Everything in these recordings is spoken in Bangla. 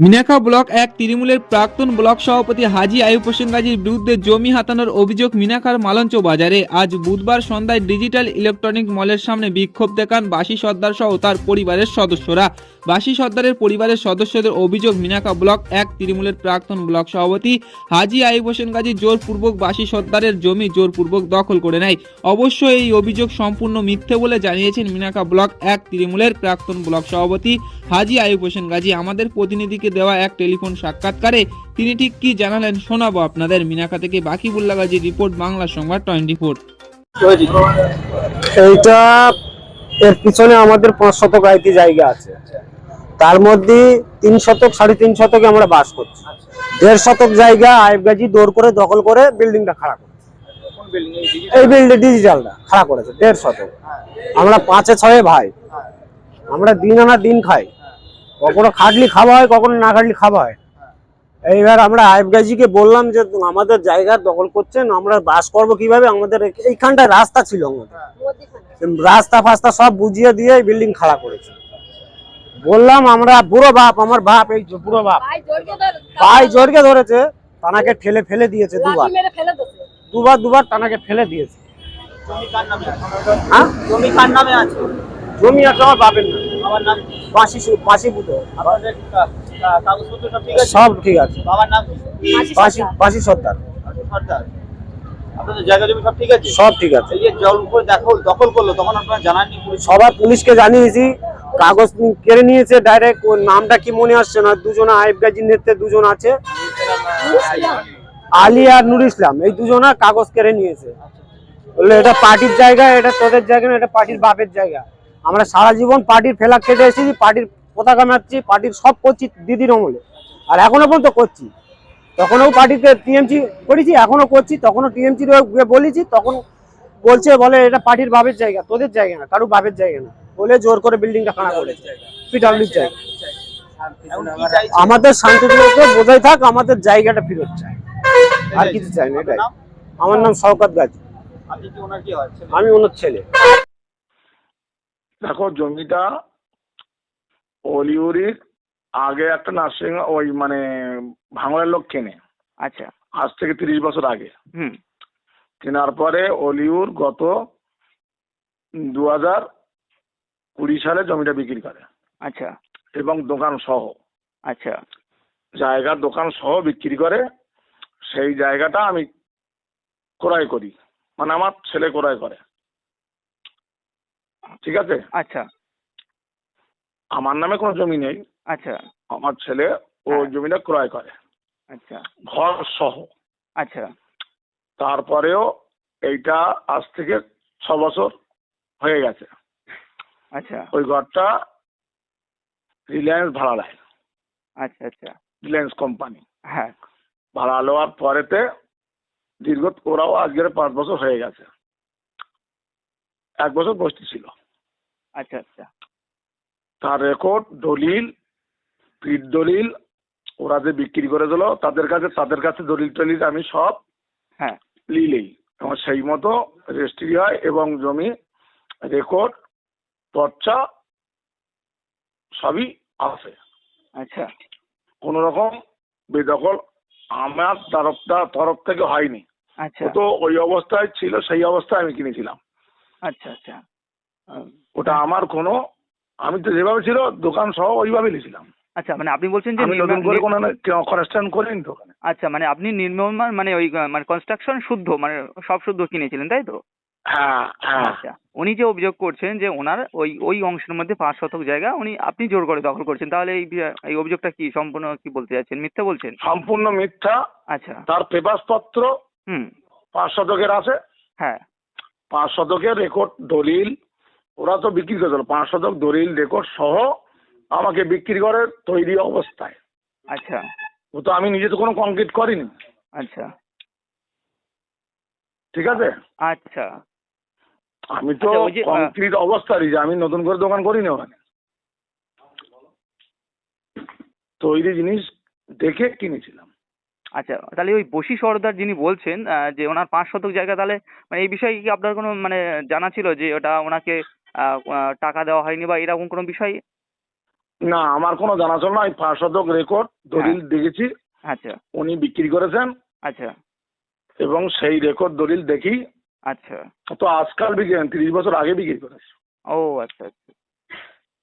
মিনাখা ব্লক এক তৃণমূলের প্রাক্তন ব্লক সভাপতি হাজি আয়ুব হোসেন গাজীর বিরুদ্ধে জমি হাতানোর অভিযোগ মিনাখার মালঞ্চ বাজারে। আজ বুধবার সন্ধ্যায় ডিজিটাল ইলেকট্রনিক মলের সামনে বিক্ষোভ দেখান বাসি সর্দার সহ তার পরিবারের সদস্যরা। বাসি সর্দারের পরিবারের সদস্যদের অভিযোগ মিনাখা ব্লক এক তৃণমূলের প্রাক্তন ব্লক সভাপতি হাজি আয়ুব হোসেন গাজী জোরপূর্বক বাসি সর্দারের জমি জোরপূর্বক দখল করে নেয়। অবশ্য এই অভিযোগ সম্পূর্ণ মিথ্যে বলে জানিয়েছেন মিনাখা ব্লক এক তৃণমূলের প্রাক্তন ব্লক সভাপতি হাজি আয়ুব হোসেন গাজী। আমাদের প্রতিনিধিকে দেওয়া এক টেলিফোন সাক্ষাৎকারে তিনি ঠিক কি জানালেন শোনাবো আপনাদের। মিনাকা থেকে বাকিবুল্লা গাজী রিপোর্ট বাংলা সংবাদ টোয়েন্টি ফোর এইটা এর পিছনে আমাদের পাঁচ শতক আইতি জায়গা আছে। তার মধ্যে তিন শতক, সাড়ে তিন শতকে আমরা বাস করছি। দেড় শতক জায়গা আইব গাজি দৌড় করে, দখল করে বিল্ডিংটা খারাপ এই বিল্ডিং ডিজিটালটা খাড়া করেছে, দেড় শতক। আমরা পাঁচে ছয়ে ভাই। আমরা দিন আনা দিন খাই। কখনো খাটলি খাওয়া হয় কখনো না খাটলি খাওয়া হয়। এইবার আমরা আইব গাজীকে বললাম যে আমাদের জায়গা দখল করছেন আমরা বাস করব কীভাবে? আমাদের এই- এইখানটায় রাস্তা ছিল আমাদের। রাস্তা ফাস্তা সব বুঝিয়ে দিয়ে বিল্ডিং খাড়া করেছে। বললাম আমরা বুড়ো বাপ আমার বাপ এই বুড়ো বাপ। ভাই জোরকে ধরেছে তানাকে ঠেলে ফেলে দিয়েছে দুবার। দুবার দুবার তানাকে ফেলে দিয়েছে। জমি কার নামে আছে? হ্যাঁ? জমি কার নামে আছে? জমি আছে আমার বাপের না নাম কি? বাঁশি সু- আপনাদের কা- কা- কাগজপত্র সব ঠিক আছে? সব ঠিক আছে। বাবার নাম বাঁশি বাঁশি সর্দার। সর্দার। আপনাদের জায়গা জমি সব ঠিক আছে? সব ঠিক আছে। এই যে জল উপরে দখল দখল করল তখন আপনারা জানাননি সবার পুলিশকে জানিয়েছি। কাগজ কেড়ে নিয়েছে ডাইরেক্ট ওর নামটা কি মনে আসছে না? দুজন আইব গাজীর নেতৃত্বে দুজন আছে। আলী আর নুর ইসলাম এই দুজনা কাগজ কেড়ে নিয়েছে। বলল এটা পার্টির জায়গা এটা তোদের জায়গা না এটা পার্টির বাপের জায়গা। আমরা সারা জীবন পার্টির ফেলা কেটে এসেছি পার্টির পতাকা মারছি পার্টির সব করছি দিদির অমলে। আর এখনও পর্যন্ত করছি। তখনও পার্টিতে টিএমসি করেছি এখনও করছি তখনও টিএমসি বলেছি তখন বলছে বলে এটা পার্টির বাপের জায়গা তোদের জায়গা না কারও বাপের জায়গা না। বলে জোর করে বিল্ডিংটা খাড়া করেছে পিডাব্লিউর জায়গা আমাদের শান্তিপুরকে বোঝাই থাক আমাদের জায়গাটা ফেরত চাই আর কিছু চাই না এটাই। আমার নাম শওকত গাজী? আমি ওনার ছেলে। দেখো জমিটা অলিউরির আগে একটা নার্সিং ওই মানে ভাঙড়ের লোক কেনে। আচ্ছা। আজ থেকে তিরিশ বছর আগে। হুম। কেনার পরে অলিউর গত দু হাজার কুড়ি সালে জমিটা বিক্রি করে। আচ্ছা। এবং দোকান সহ। আচ্ছা। জায়গার দোকান সহ বিক্রি করে সেই জায়গাটা আমি ক্রয় করি। মানে আমার ছেলে ক্রয় করে। ঠিক আছে? আচ্ছা। আমার নামে কোনো জমি নেই। আচ্ছা। আমার ছেলে ও হ্যাঁ। জমিটা ক্রয় করে। আচ্ছা। ঘর সহ। আচ্ছা। তারপরেও এইটা আজ থেকে ছ বছর হয়ে গেছে। আচ্ছা। ওই ঘরটা রিলায়েন্স ভাড়া দেয়। আচ্ছা আচ্ছা। রিলায়েন্স কোম্পানি। হ্যাঁ। ভাড়া নেওয়ার পরেতে দীর্ঘ ওরাও আজকের পাঁচ বছর হয়ে গেছে। এক বছর বসতি ছিল। আচ্ছা আচ্ছা। তার রেকর্ড দলিল পিঠ দলিল ওরা যে বিক্রি করে দিল তাদের কাছে তাদের কাছে দলিল টলিল আমি সব হ্যাঁ। লিলেই এবং সেই মতো রেজিস্ট্রি হয় এবং জমি রেকর্ড পর্চা সবই আছে। আচ্ছা। কোন রকম বেদখল আমার তরফটা তরফ থেকে হয়নি। আচ্ছা। তো ওই অবস্থায় ছিল সেই অবস্থায় আমি কিনেছিলাম। আচ্ছা আচ্ছা। ওটা আমার কোনো আমি তো যেভাবে ছিল দোকান সহ ওইভাবে নিয়েছিলাম। আচ্ছা মানে আপনি বলছেন যে আমি নতুন করে নি- কোনো কনস্ট্যান্ট করিনি তো আচ্ছা মানে আপনি নির্মাণ মানে ওই মানে কনস্ট্রাকশন শুদ্ধ মানে সব শুদ্ধ কিনেছিলেন তাই তো? হ্যাঁ হ্যাঁ। আচ্ছা উনি যে অভিযোগ করছেন যে ওনার ওই ওই অংশের মধ্যে পাঁচ শতক জায়গা উনি আপনি জোর করে দখল করছেন তাহলে এই এই অভিযোগটা কি সম্পূর্ণ কি বলতে যাচ্ছেন মিথ্যা বলছেন? সম্পূর্ণ মিথ্যা। আচ্ছা। তার পেপার পত্র হুম। পাঁচ শতকের আছে। হ্যাঁ। পাঁচ শতকের রেকর্ড দলিল ওরা তো বিক্রি করে দিল। পাঁচ শতক দলিল রেকর্ড সহ আমাকে বিক্রি করে তৈরি অবস্থায়। আচ্ছা। ও তো আমি নিজে তো কোনো কংক্রিট করিনি। আচ্ছা। ঠিক আছে? আচ্ছা। আমি তো আচ্ছা, যে, কংক্রিট অবস্থারই যে আমি নতুন করে দোকান করিনি ওখানে। তৈরি জিনিস দেখে কিনেছিলাম। আচ্ছা তাহলে ওই বসি সর্দার যিনি বলছেন যে ওনার পাঁচ শতক জায়গা তাহলে মানে এই বিষয়ে কি আপনার কোনো মানে জানা ছিল যে ওটা ওনাকে টাকা দেওয়া হয়নি বা এরকম কোনো বিষয়? না আমার কোনো জানাশোনা নাই পাঁচ শতক রেকর্ড দলিল দেখেছি। আচ্ছা। উনি বিক্রি করেছেন। আচ্ছা। এবং সেই রেকর্ড দলিল দেখি। আচ্ছা। তো আজকাল বিক্রি তিরিশ বছর আগে বিক্রি করেছে। ও আচ্ছা আচ্ছা।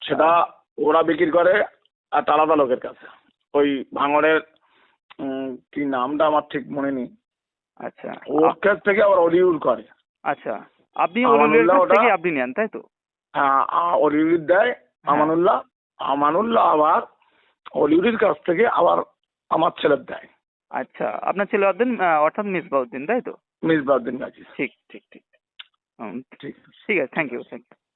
সেটা ওরা বিক্রি করে একটা আলাদা লোকের কাছে। ওই ভাঙড়ের উম, কি নামটা আমার ঠিক মনে নেই। আচ্ছা। ওর কাছ থেকে আবার অলিউড করে। আচ্ছা। আপনি কাছ থেকে আপনি নেন তাই তো? অলিউড দেয় হ্যাঁ। আমানুল্লাহ। আমানুল্লাহ আবার অলিউডের কাছ থেকে আবার আমার ছেলের দেয়। আচ্ছা। আপনার ছেলে অর্ধেন অর্থাৎ মিসবাউদ্দিন তাই তো? মিসবাউদ্দিন গাজী ঠিক ঠিক ঠিক। ঠিক আছে। Thank you thank you